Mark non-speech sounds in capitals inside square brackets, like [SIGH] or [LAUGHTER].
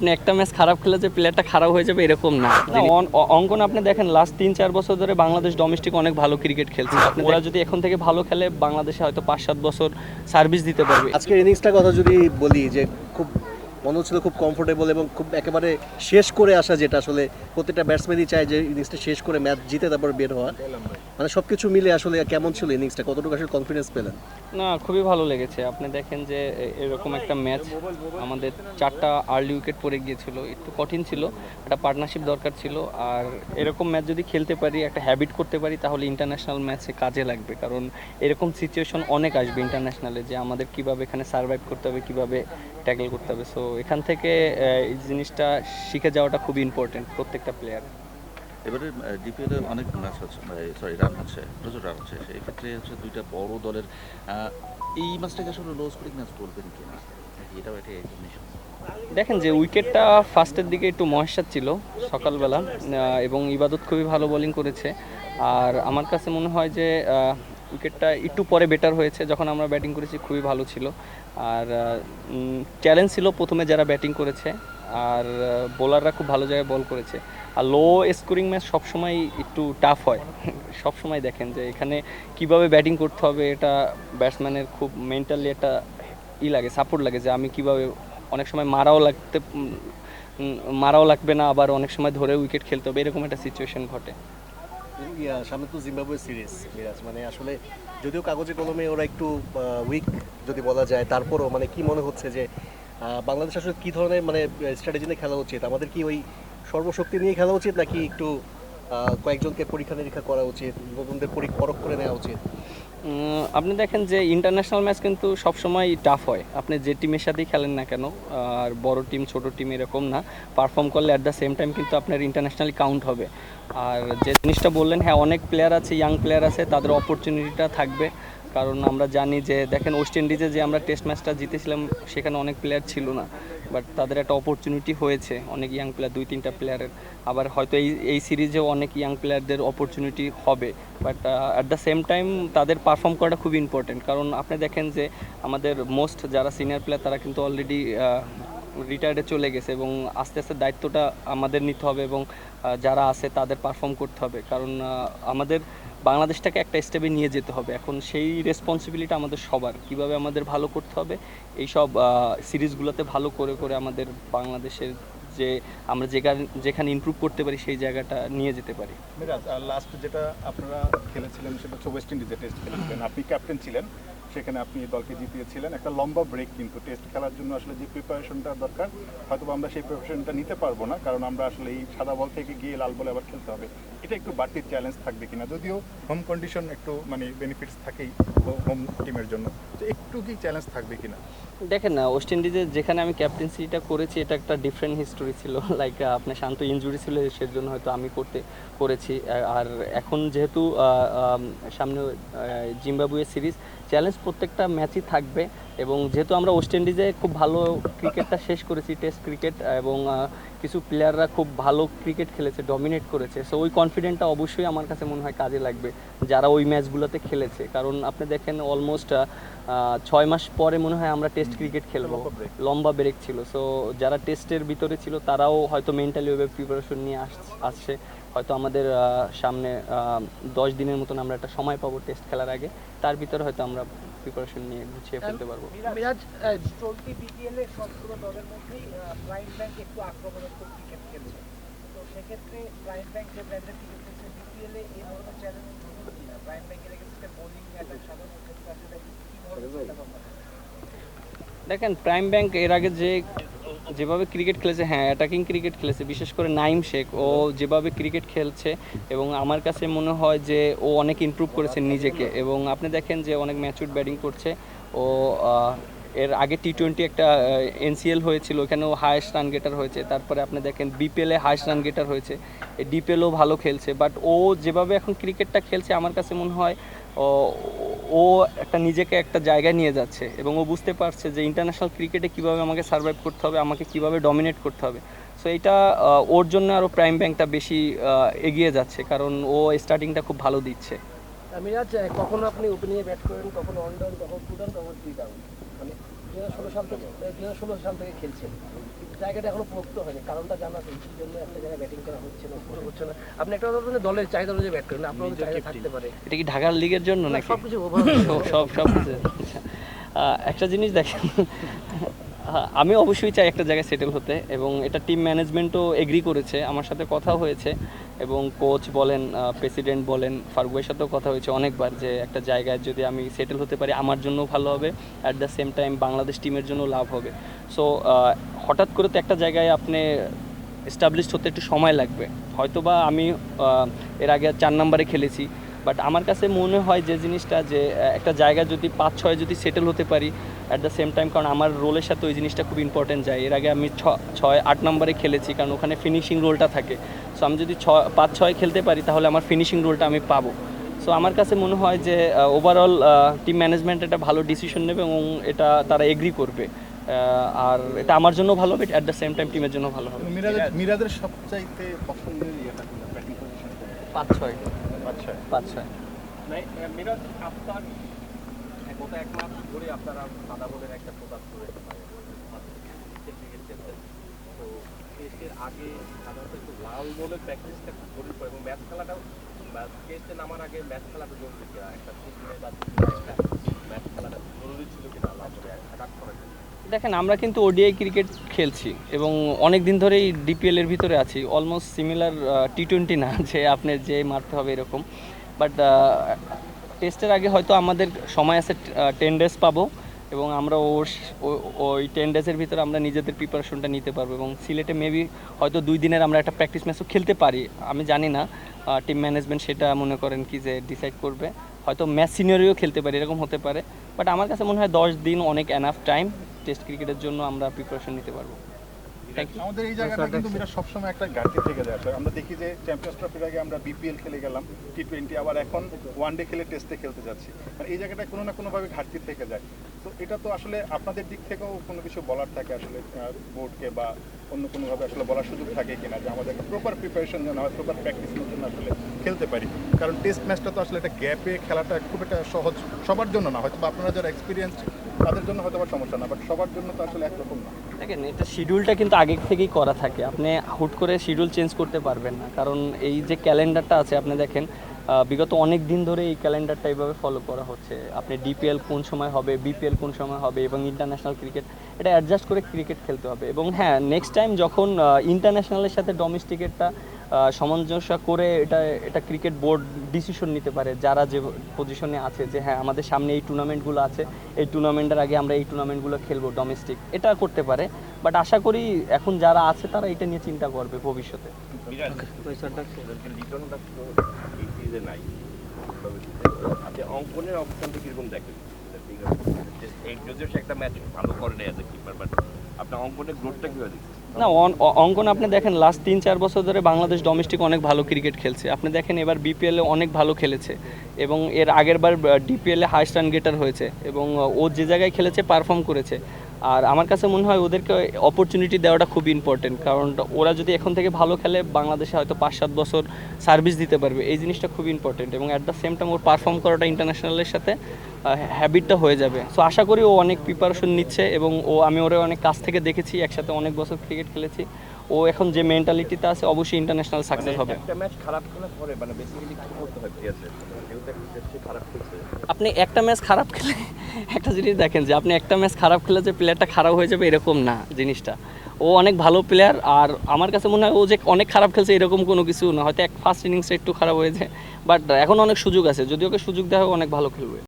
আপনি একটা ম্যাচ খারাপ খেলে যে প্লেয়ারটা খারাপ হয়ে যাবে এরকম না। অঙ্কন আপনি দেখেন লাস্ট তিন চার বছর ধরে বাংলাদেশ ডোমেস্টিক অনেক ভালো ক্রিকেট খেলছে। আপনি ওরা যদি এখন থেকে ভালো খেলে বাংলাদেশে হয়তো পাঁচ সাত বছর সার্ভিস দিতে পারবে। আজকের ইনিংসটার কথা যদি বলি যে খুব মনে হচ্ছিল খুব কমফোর্টেবল এবং খুব একেবারে শেষ করে আসা যেটা আসলে প্রত্যেকটা ব্যাটসম্যানই চায় যে ইনিংসটা শেষ করে ম্যাচ জিতে তারপর বের হওয়া। মানে সব কিছু মিলে আসলে কেমন ছিল ইনিংসটা কতটুকু আসলে কনফিডেন্স পেলেন? না, খুবই ভালো লেগেছে। আপনি দেখেন যে এরকম একটা ম্যাচ আমাদের চারটা আর্লি উইকেট পড়ে গিয়েছিল। একটু কঠিন ছিল, একটা পার্টনারশিপ দরকার ছিল। আর এরকম ম্যাচ যদি খেলতে পারি, একটা হ্যাবিট করতে পারি, তাহলে ইন্টারন্যাশনাল ম্যাচে কাজে লাগবে। কারণ এরকম সিচুয়েশন অনেক আসবে ইন্টারন্যাশনালে যে আমাদের কীভাবে এখানে সার্ভাইভ করতে হবে, কীভাবে ট্যাকল করতে হবে। সো এখান থেকে এই জিনিসটা শিখে যাওয়াটা খুবই ইম্পর্টেন্ট প্রত্যেকটা প্লেয়ার এবারে ডিপিএলে অনেক ম্যাচ হচ্ছে সরি রান হচ্ছে প্রচুর রান হচ্ছে। সেই ক্ষেত্রে হচ্ছে দুইটা বড় দলের এই ম্যাচটাকে আসলে লো স্কোরিং ম্যাচ বলবেন কি? না এটাও একটা এক্সপ্লেনেশন দেখেন যে উইকেটটা ফার্স্টের দিকে একটু মহেশার ছিল সকালবেলা এবং ইবাদত খুবই ভালো বোলিং করেছে। আর আমার কাছে মনে হয় যে উইকেটটা একটু পরে বেটার হয়েছে, যখন আমরা ব্যাটিং করেছি খুবই ভালো ছিল। আর চ্যালেঞ্জ ছিল প্রথমে যারা ব্যাটিং করেছে, আর বোলাররা খুব ভালো জায়গায় বল করেছে। আর লো স্কোরিং ম্যাচ সবসময় একটু টাফ হয়। [LAUGHS] সবসময় দেখেন যে এখানে কীভাবে ব্যাটিং করতে হবে, এটা ব্যাটসম্যানের খুব মেন্টালি একটা ই লাগে সাপোর্ট লাগে যে আমি কীভাবে, অনেক সময় মারাও লাগতে মারাও লাগবে না, আবার অনেক সময় ধরে উইকেট খেলতে হবে, এরকম একটা সিচুয়েশন ঘটে। ইয়া, সামনে তো জিম্বাবুয়ে সিরিজ মিরাজ। মানে আসলে যদিও কাগজে কলমে ওরা একটু উইক যদি বলা যায় তারপরও মানে কি মনে হচ্ছে যে বাংলাদেশ আসলে কী ধরনের মানে স্ট্র্যাটেজি নিয়ে খেলা উচিত? আমাদের কি ওই সর্বশক্তি নিয়ে খেলা উচিত নাকি একটু কয়েকজনকে পরীক্ষা নিরীক্ষা করা উচিত নতুনদের পরীক্ষা পরখ করে নেওয়া উচিত? আপনি দেখেন যে ইন্টারন্যাশনাল ম্যাচ কিন্তু সবসময় টাফ হয়। আপনি যে টিমের সাথেই খেলেন না কেন, আর বড় টিম ছোট টিম এরকম না। পারফর্ম করলে অ্যাট দ্য সেম টাইম কিন্তু আপনার ইন্টারন্যাশনালি কাউন্ট হবে। আর যে জিনিসটা বললেন হ্যাঁ অনেক প্লেয়ার আছে ইয়াং প্লেয়ার আছে, তাদের অপরচুনিটিটা থাকবে। কারণ আমরা জানি যে, দেখেন ওয়েস্ট ইন্ডিজে যে আমরা টেস্ট ম্যাচটা জিতেছিলাম, সেখানে অনেক প্লেয়ার ছিল না। বাট তাদের একটা অপরচুনিটি হয়েছে, অনেক ইয়াং প্লেয়ার দুই, তিনটা প্লেয়ারের আবার হয়তো এই এই সিরিজেও অনেক ইয়াং প্লেয়ারদের অপরচুনিটি হবে। But at the same time তাদের পারফর্ম করাটা খুব ইম্পর্টেন্ট কারণ আপনি দেখেন যে, আমাদের মোস্ট যারা সিনিয়র প্লেয়ার তারা কিন্তু অলরেডি রিটায়ার্ডে চলে গেছে এবং আস্তে আস্তে দায়িত্বটা আমাদের নিতে হবে এবং যারা আছে তাদের পারফর্ম করতে হবে। কারণ আমাদের বাংলাদেশটাকে একটা স্টেপে নিয়ে যেতে হবে। এখন সেই রেসপন্সিবিলিটি আমাদের সবার। কীভাবে আমাদের ভালো করতে হবে? এই সব সিরিজগুলোতে ভালো করে করে আমাদের বাংলাদেশের যে, আমরা যেখানে যেখানে ইমপ্রুভ করতে পারি সেই জায়গাটা নিয়ে যেতে পারি। লাস্ট যেটা আপনারা খেলেছিলেন সেটা হচ্ছে ওয়েস্ট ইন্ডিজে টেস্ট খেলেছিলেন। আপনি ক্যাপ্টেন ছিলেন। সেখানে আপনি দলকে জিতিয়েছিলেন। একটা লম্বা ব্রেক কিন্তু টেস্ট খেলার জন্য আসলে যে প্রিপারেশনটা দরকার হয়তো আমরা সেই প্রিপারেশনটা নিতে পারব না, কারণ আমরা আসলে এই সাদা বল থেকে গিয়ে লাল বলে আবার খেলতে হবে। এটা একটু বাড়তি চ্যালেঞ্জ থাকবে কিনা, যদিও হোম কন্ডিশন একটু মানে বেনিফিটস থাকেই হোম টিমের জন্য। তো একটু কি চ্যালেঞ্জ থাকবে কিনা? দেখেন না ওয়েস্ট ইন্ডিজের যেখানে আমি ক্যাপ্টেন্সিটা করেছি, এটা একটা ডিফারেন্ট হিস্টোরি ছিল। [LAUGHS] লাইক আপনার শান্ত ইঞ্জুরি ছিল, সেজন্য হয়তো আমি করতে করেছি। আর এখন যেহেতু সামনে জিম্বাবুয়ে সিরিজ চ্যালেঞ্জ প্রত্যেকটা ম্যাচই থাকবে এবং যেহেতু আমরা ওয়েস্ট ইন্ডিজে খুব ভালো ক্রিকেটটা শেষ করেছি টেস্ট ক্রিকেট এবং কিছু প্লেয়াররা খুব ভালো ক্রিকেট খেলেছে ডমিনেট করেছে। সো ওই কনফিডেন্টটা অবশ্যই আমার কাছে মনে হয় কাজে লাগবে যারা ওই ম্যাচগুলোতে খেলেছে। কারণ আপনি দেখেন অলমোস্ট ছয় মাস পরে মনে হয় আমরা টেস্ট ক্রিকেট খেলব। লম্বা ব্রেক ছিল। সো যারা টেস্টের ভিতরে ছিল তারাও হয়তো মেন্টালি ওইভাবে প্রিপারেশন নিয়ে আস- আসছে। হয়তো আমাদের সামনে দশ দিনের মতন আমরা একটা সময় পাবো টেস্ট খেলার আগে। তার ভিতরে হয়তো আমরা প্রিপারেশন নিয়ে গুছিয়ে ফেলতে পারব। মিরাজ চলতি বিপিএল এর সবগুলো দলের মধ্যেই প্রাইম ব্যাংক একটু আক্রমণাত্মক ক্রিকেট খেলছে। তো সেক্ষেত্রে প্রাইম ব্যাংক যে ব্র্যান্ডের ক্রিকেট খেলছে এ এই ধরনের চ্যালেঞ্জ প্রাইম ব্যাংকের এগেনস্টে বোলিং অ্যাটাক সাধারণ ক্ষেত্রে আসলে কি? ধরনের দেখেন প্রাইম ব্যাংক এর আগে যে যেভাবে ক্রিকেট খেলেছে হ্যাঁ অ্যাটাকিং ক্রিকেট খেলেছে, বিশেষ করে নাইম শেখ, ও যেভাবে ক্রিকেট খেলছে এবং আমার কাছে মনে হয় যে ও অনেক ইমপ্রুভ করেছে নিজেকে এবং আপনি দেখেন যে অনেক ম্যাচুর ব্যাটিং করছে। ও এর আগে টি টোয়েন্টি একটা এনসিএল হয়েছিল, ওখানে ও হায়েস্ট রান গেটার হয়েছে, তারপরে আপনি দেখেন বিপিএলে হায়েস্ট রান গেটার হয়েছে ডিপিএলও ভালো খেলছে বাট ও যেভাবে এখন ক্রিকেটটা খেলছে, আমার কাছে মনে হয় ও একটা নিজেকে একটা জায়গায় নিয়ে যাচ্ছে এবং ও বুঝতে পারছে যে ইন্টারন্যাশনাল ক্রিকেটে কীভাবে আমাকে সার্ভাইভ করতে হবে, আমাকে কীভাবে ডমিনেট করতে হবে। সো এটা ওর জন্য আরও প্রাইম ব্যাংকটা বেশি এগিয়ে যাচ্ছে কারণ ও স্টার্টিংটা খুব ভালো দিচ্ছে। মিরাজ কখনো আপনি ওপেনিংয়ে ব্যাট করেন, কখনো অন ডাউন কখনো টু ডাউন কখনো থ্রি ডাউন মানে ষোলো সাল থেকে ষোলো সাল থেকে খেলছেন জায়গাটা এখনও পোক্ত হয়নি। কারণটা জানা জন্য একটা জায়গায় ব্যাটিং করা হচ্ছে না হচ্ছে না। আপনি একটা কথা দলের চাহিদা অনুযায়ী ব্যাট করেন আপনার চাহিদা থাকতে পারে। এটা কি ঢাকার লিগের জন্য নাকি? সব কিছু সব সব সব কিছু। আহ, একটা জিনিস দেখেন আমি অবশ্যই চাই একটা জায়গায় সেটেল হতে এবং এটা টিম ম্যানেজমেন্টও এগ্রি করেছে, আমার সাথে কথা হয়েছে এবং কোচ বলেন প্রেসিডেন্ট বলেন, ফারুকের সাথেও কথা হয়েছে অনেকবার যে একটা জায়গায় যদি আমি সেটেল হতে পারি আমার জন্য ভালো হবে at the same time Bangladesh টিমের জন্য লাভ হবে। সো হঠাৎ করে তো একটা জায়গায় আপনি এস্টাবলিশড হতে একটু সময় লাগবে। হয়তোবা আমি এর আগে চার নম্বরে খেলেছি বাট আমার কাছে মনে হয় যে জিনিসটা যে একটা জায়গা যদি পাঁচ ছয় যদি সেটেল হতে পারি অ্যাট দ্য সেম টাইম কারণ আমার রোলের সাথে ওই জিনিসটা খুব ইম্পর্টেন্ট যায়। এর আগে আমি ছ ছয় আট নম্বরে খেলেছি কারণ ওখানে ফিনিশিং রোলটা থাকে। সো আমি যদি ছ পাঁচ ছয় খেলতে পারি তাহলে আমার ফিনিশিং রোলটা আমি পাবো। সো আমার কাছে মনে হয় যে ওভারঅল টিম ম্যানেজমেন্ট এটা ভালো ডিসিশন নেবে এবং এটা তারা এগ্রি করবে। আর এটা আমার জন্য ভালো হবে অ্যাট দ্য সেম টাইম টিমের জন্য ভালো হবে। মিরাজের সবচাইতে পছন্দের ইয়েটা ব্যাটিং পজিশন পাঁচ ছয়। পাঁচ ছয়। মিরাজ আপনার তো আগে লাল প্র্যাকটিসটা খুব নামার আগে খেলাটা একটা দেখেন, আমরা কিন্তু ওডিআই ক্রিকেট খেলছি, এবং অনেক দিন ধরেই ডিপিএল এর ভিতরে আছি। অলমোস্ট সিমিলার টি টোয়েন্টি না, যে আপনার যে মারতে হবে এরকম। বাট টেস্টের আগে হয়তো আমাদের সময় আছে টেন ডেজ পাবো এবং আমরা ওর ওই টেন ডেজের ভিতরে আমরা নিজেদের প্রিপারেশনটা নিতে পারব এবং সিলেটে মেবি হয়তো দুই দিনের আমরা একটা প্র্যাকটিস ম্যাচও খেলতে পারি, আমি জানি না টিম ম্যানেজমেন্ট সেটা মনে করেন কি যে ডিসাইড করবে, হয়তো ম্যাচ সিনিয়রিও খেলতে পারি, এরকম হতে পারে বাট আমার কাছে মনে হয় দশ দিন অনেক এনাফ টাইম টেস্ট ক্রিকেটের জন্য আমরা প্রিপারেশন নিতে পারব। আমাদের এই জায়গাটা কিন্তু বিরাট সবসময় একটা ঘাটতি থেকে যায়। আসলে আমরা দেখি যে চ্যাম্পিয়ন্স ট্রফির আগে আমরা বিপিএল খেলে গেলাম টি টোয়েন্টি আবার এখন ওয়ান ডে খেলে টেস্টে খেলতে যাচ্ছি। মানে এই জায়গাটা কোনো না কোনোভাবে ঘাটতি থেকে যায়। তো এটা তো আসলে আপনাদের দিক থেকেও কোনো কিছু বলার থাকে আসলে বোর্ডকে বা অন্য কোনোভাবে আসলে বলার সুযোগ থাকে কিনা যে আমাদের প্রপার প্রিপারেশন যেন হয় প্রপার প্র্যাকটিসের জন্য আসলে খেলতে পারি। কারণ টেস্ট ম্যাচটা তো আসলে একটা গ্যাপে খেলাটা খুব একটা সহজ সবার জন্য না। হয়তো বা আপনারা যারা এক্সপিরিয়েন্স তাদের জন্য হয়তো সমস্যা না বাট সবার জন্য তো আসলে একরকম না। দেখেন, এটা শিডিউলটা কিন্তু আগে থেকেই করা থাকে। আপনি হুট করে শিডিউল চেঞ্জ করতে পারবেন না, কারণ এই যে ক্যালেন্ডারটা আছে, আপনি দেখেন বিগত অনেক দিন ধরে এই ক্যালেন্ডারটা এইভাবে ফলো করা হচ্ছে। আপনি ডিপিএল কোন সময় হবে বিপিএল কোন সময় হবে, এবং ইন্টারন্যাশনাল ক্রিকেট এটা অ্যাডজাস্ট করে ক্রিকেট খেলতে হবে। এবং হ্যাঁ নেক্সট টাইম যখন ইন্টারন্যাশনালের সাথে ডোমেস্টিকেটটা সামঞ্জস্য করে এটা এটা ক্রিকেট বোর্ড ডিসিশন নিতে পারে যারা যে পজিশনে আছে যে হ্যাঁ আমাদের সামনে এই টুর্নামেন্টগুলো আছে এই টুর্নামেন্টের আগে আমরা এই টুর্নামেন্টগুলো খেলব ডোমেস্টিক এটা করতে পারে বাট আশা করি এখন যারা আছে তারা এটা নিয়ে চিন্তা করবে ভবিষ্যতে অঙ্কনের অবস্থানটা কীরকম দেখেন একটা ম্যাচ ভালো করে এ কিপার বাট আপনার অঙ্কনের গ্রোথটা দেখছেন না অঙ্কন আপনি দেখেন লাস্ট তিন চার বছর ধরে বাংলাদেশ ডোমেস্টিক অনেক ভালো ক্রিকেট খেলছে। আপনি দেখেন এবার বিপিএল এ অনেক ভালো খেলেছে এবং এর আগের বার এ হাইস্ট রান গেটার হয়েছে এবং ও যে জায়গায় খেলেছে পারফর্ম করেছে। আর আমার কাছে মনে হয় ওদেরকে অপরচুনিটি দেওয়াটা খুব ইম্পর্টেন্ট কারণ ওরা যদি এখন থেকে ভালো খেলে, বাংলাদেশে হয়তো পাঁচ সাত বছর সার্ভিস দিতে পারবে। এই জিনিসটা খুব ইম্পর্টেন্ট এবং অ্যাট দ্য সেম টাইম ওর পারফর্ম করাটা ইন্টারন্যাশনালের সাথে হ্যাবিটটা হয়ে যাবে। সো আশা করি ও অনেক প্রিপারেশন নিচ্ছে এবং ও, আমি ওরে অনেক কাছ থেকে দেখেছি, একসাথে অনেক বছর ক্রিকেট খেলেছি। ও এখন যে মেন্টালিটিতে আছে অবশ্যই ইন্টারন্যাশনাল সাকসেস হবে। একটা ম্যাচ খারাপ খেলার পরে মানে বেসিক্যালি কি করতে হয় প্লেয়ারদের খেলছে? আপনি একটা ম্যাচ খারাপ খেলে একটা জিনিস দেখেন যে আপনি একটা ম্যাচ খারাপ খেলে যে প্লেয়ারটা খারাপ হয়ে যাবে এরকম না জিনিসটা। ও অনেক ভালো প্লেয়ার আর আমার কাছে মনে হয় ও যে অনেক খারাপ খেলছে এরকম কোনো কিছু না। হয়তো এক ফার্স্ট ইনিংসে একটু খারাপ হয়েছে বাট এখন অনেক সুযোগ আছে। যদি ওকে সুযোগ দেওয়া হয় অনেক ভালো খেলবে।